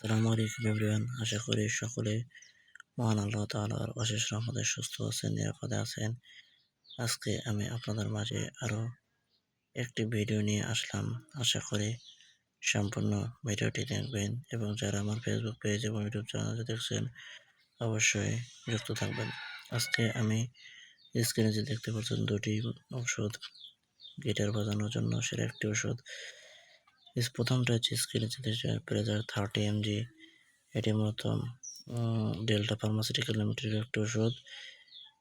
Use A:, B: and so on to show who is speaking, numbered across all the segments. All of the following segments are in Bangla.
A: আসসালামু আলাইকুম এভরিওয়ান, আশা করি সকলে মহান আল্লাহ তাআলার অশেষ রহমতে সুস্থ আছেন, নিরাপদে আছেন। আজকে আমি আপনাদের মাঝে আরও একটি ভিডিও নিয়ে আসলাম। আশা করি সম্পূর্ণ ভিডিওটি দেখবেন এবং যারা আমার ফেসবুক পেজ এবং ইউটিউব চ্যানেলে দেখছেন, অবশ্যই যুক্ত থাকবেন। আজকে আমি স্ক্রিনে যে দেখতে পাচ্ছেন দুটি ওষুধ গিটার বাজানোর জন্য সেটা একটি ওষুধ প্রথমটা হচ্ছে স্ক্রিনে যেতে প্রেজার থার্টি এমজি এটি মূলত ডেল্টা ফার্মাসিউটিক্যাল লিমিটেডের একটি ওষুধ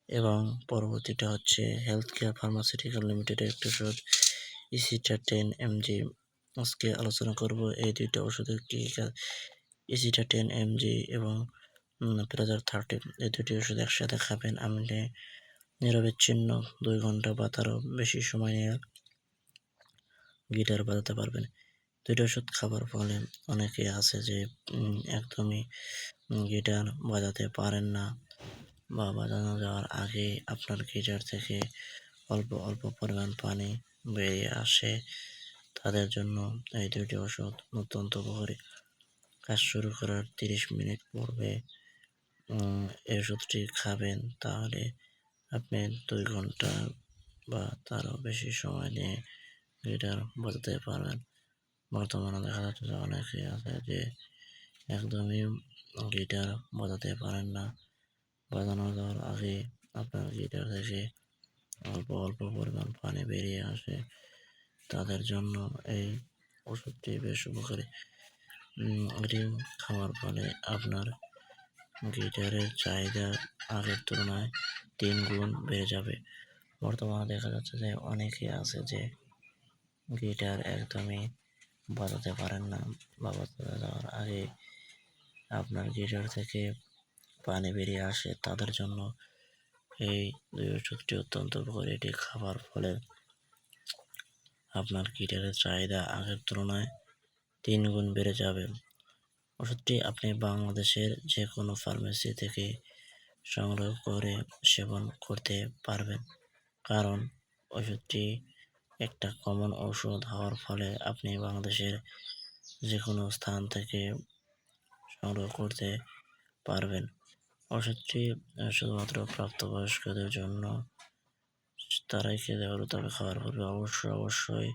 A: এবং পরবর্তীটা হচ্ছে হেলথ কেয়ার ফার্মাসিউটিক্যাল লিমিটেডের একটি ওষুধ ইসিটা টেন এমজি আজকে আলোচনা করব এই দুইটা ওষুধের কী ইসিটা টেন এমজি এবং প্রেজার থার্টি এই দুটি ওষুধ একসাথে খাবেন আপনি নিরবিচ্ছিন্ন দুই ঘণ্টা বা তারও বেশি সময় নিয়ে গিটার বাজাতে পারবেন। দুইটা ওষুধ খাবার ফলে অনেকে আছে যে একদমই গিটার বাজাতে পারেন না বা বাজানো যাওয়ার আগে আপনার গিটার থেকে অল্প অল্প পরিমাণ পানি বেরিয়ে আসে। তাদের জন্য এই দুইটি ওষুধ অত্যন্ত উপকারী। কাজ শুরু করার তিরিশ মিনিট পূর্বে এই ওষুধটি খাবেন তাহলে আপনি দুই ঘণ্টা বা তারও বেশি সময় নিয়ে গিটার বাজাতে পারবেন। বর্তমানে দেখা যাচ্ছে যে অনেকেই আছে যে একদমই গিটার বাজাতে পারেন না। বাজানো যাওয়ার আগে আপনার গিটার থেকে অল্প অল্প পরিমাণ পানি বেরিয়ে আসে। তাদের জন্য এই ওষুধটি বেশ উপকারী। এটি খাওয়ার ফলে আপনার গিটারের চাহিদা আগের তুলনায় তিন গুণ বেড়ে যাবে। বর্তমানে দেখা যাচ্ছে যে অনেকেই আছে যে গিটার একদমই বাজাতে পারেন না। বা বাজাতে যাওয়ার আগে আপনার গিটার থেকে পানি বেরিয়ে আসে। তাদের জন্য এই দুই ওষুধটি অত্যন্ত উপকারী। এটি খাবার ফলে আপনার গিটারের চাহিদা আগের তুলনায় তিন গুণ বেড়ে যাবে। ওষুধটি আপনি বাংলাদেশের যে কোনো ফার্মেসি থেকে সংগ্রহ করে সেবন করতে পারবেন। কারণ ওষুধটি একটা কমন ঔষধ হওয়ার ফলে আপনি বাংলাদেশের যে কোনো স্থান থেকে সংগ্রহ করতে পারবেন। ওষুধটি শুধুমাত্র প্রাপ্তবয়স্কদের জন্য তারাই খেতে পারবে তবে খাওয়ার পূর্বে অবশ্যই অবশ্যই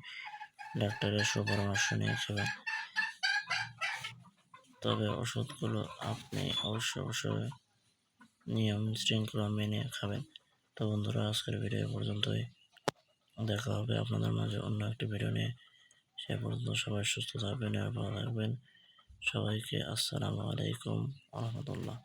A: ডাক্তারের সুপরামর্শ নিয়ে খাবেন। তবে ওষুধগুলো আপনি অবশ্যই অবশ্যই নিয়ম শৃঙ্খলা মেনে খাবেন। তো বন্ধুরা, আজকের ভিডিও পর্যন্তই। দেখা হবে আপনাদের মাঝে অন্য একটি ভিডিও নিয়ে। সে পর্যন্ত সবাই সুস্থ থাকবেন এবং ভালো থাকবেন। সবাইকে আসসালামু আলাইকুম রহমতুল্লাহ।